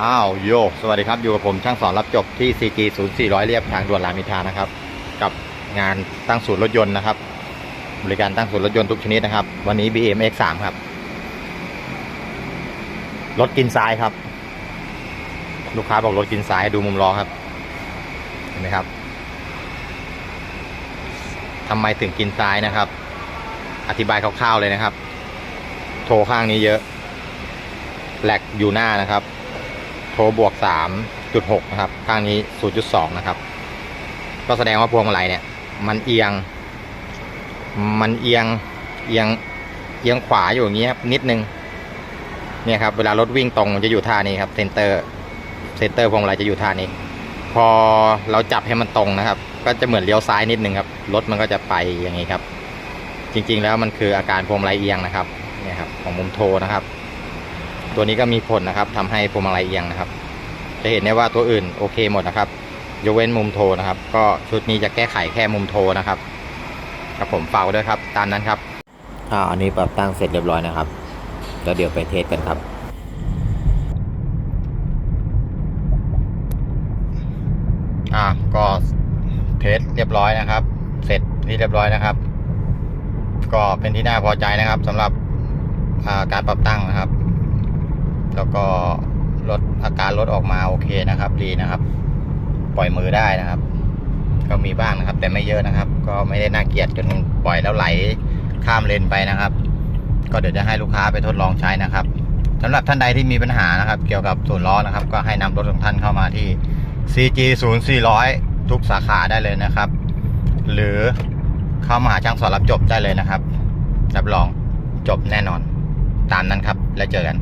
อ้าวโย สวัสดีครับ อยู่กับผมช่างสอนรับจบที่ CG 0 400 เรียบทางด่วนรามอินทรานะครับ กับงานตั้งศูนย์รถยนต์นะครับ บริการตั้งศูนย์รถยนต์ทุกชนิดนะครับ วันนี้ BM X3 ครับ รถกินซ้ายครับ ลูกค้าบอกรถกินซ้ายดูมุมล้อครับ เห็นไหมครับทำไมถึงกินซ้ายนะครับ อธิบายคร่าวๆเลยนะครับ โทรข้างนี้เยอะแหลกอยู่หน้านะครับ โทรบวก 3.6 นะครับ ข้างนี้ 0.2 นะครับ ก็แสดงว่าพวงมาลัยเนี่ย มันเอียง มันเอียง เอียง เอียงขวาอยู่อย่างนี้ครับนิดนึง เนี่ยครับ เวลารถวิ่งตรงจะอยู่ท่านี้ครับ เซนเตอร์ เซนเตอร์พวงมาลัยจะอยู่ท่านี้ พอเราจับให้มันตรงนะครับ ก็จะเหมือนเลี้ยวซ้ายนิดนึงครับ รถมันก็จะไปอย่างนี้ครับ จริง ๆ แล้วมันคืออาการพวงมาลัยเอียงนะครับ เนี่ยครับ ของมุมโทนะครับ ตัวนี้ก็มีผลนะครับทำให้พวงมาลัยเอียงนะครับ จะเห็นได้ว่าตัวอื่นโอเคหมดนะครับ ยกเว้นมุมโทนะครับ ก็ชุดนี้จะแก้ไขแค่มุมโทนะครับครับผมฝากไว้ด้วยครับ ตามนั้นครับอ่าอันนี้ปรับตั้งเสร็จเรียบร้อยนะครับ แล้วเดี๋ยวไปเทสกันครับอ่าก็เทสเรียบร้อยนะครับ เสร็จที่เรียบร้อยนะครับ ก็เป็นที่น่าพอใจนะครับสำหรับอ่าการปรับตั้งนะครับ แล้วก็ลดอาการลดออกมาโอเคนะครับ ดีนะครับ ปล่อยมือได้นะครับ ก็มีบ้างนะครับ แต่ไม่เยอะนะครับ ก็ไม่ได้น่าเกลียดจนปล่อยแล้วไหลข้ามเลนไปนะครับ ก็เดี๋ยวจะให้ลูกค้าไปทดลองใช้นะครับสำหรับท่านใดที่มีปัญหานะครับ เกี่ยวกับศูนล้อนะครับ ก็ให้นำรถของท่านเข้ามาที่ CG 0 400 ทุกสาขาได้เลยนะครับ หรือเข้ามาหาช่างสอนรับจบได้เลยนะครับ รับรองจบแน่นอน ตามนั้นครับ แล้วเจอกัน